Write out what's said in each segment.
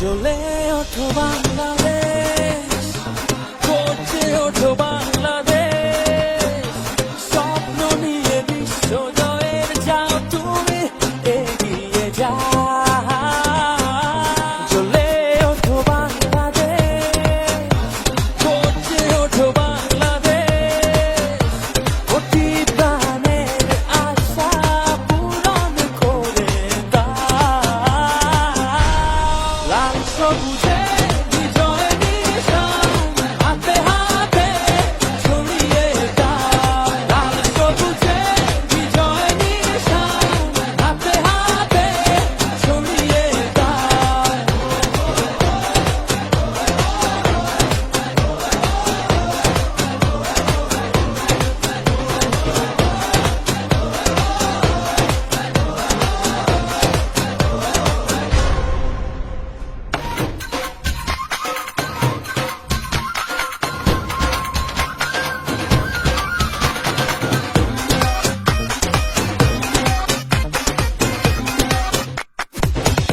চলে ওঠো বাংলাদেশ করছে ওঠো বাংলাদেশ স্বপ্ন নিয়ে বিশ্ব জয়ের যাও তুমি এগিয়ে যাও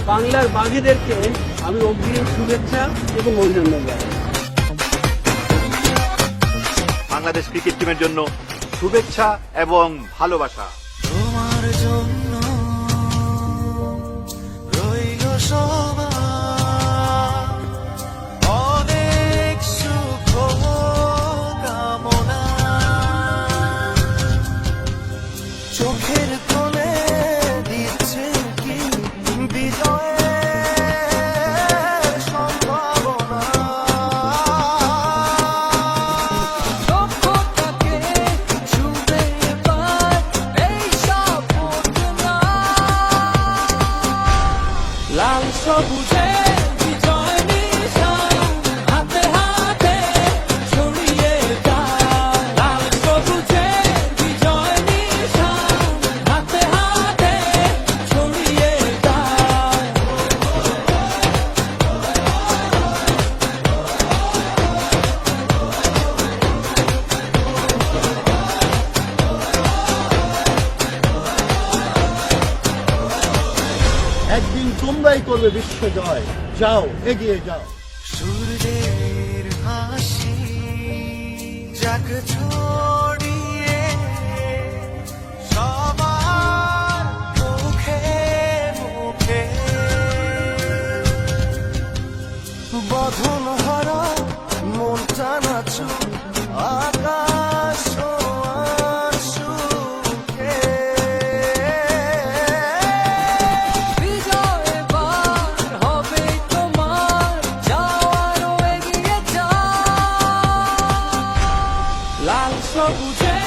বাংলার বাঘেদেরকে আমি অগ্রিম শুভেচ্ছা এবং অভিনন্দন জানাই। বাংলাদেশ ক্রিকেট টিমের জন্য শুভেচ্ছা এবং ভালোবাসা। তোমার জন্য 说不醉 একদিন তোমরাই করবে বিশ্ব জয়। যাও, এগিয়ে যাও। সূর্যের হাসি জাগ ছড়িয়ে, সবার মুখে মুখে। বধন হারা মন টানা চুল আর 说不醉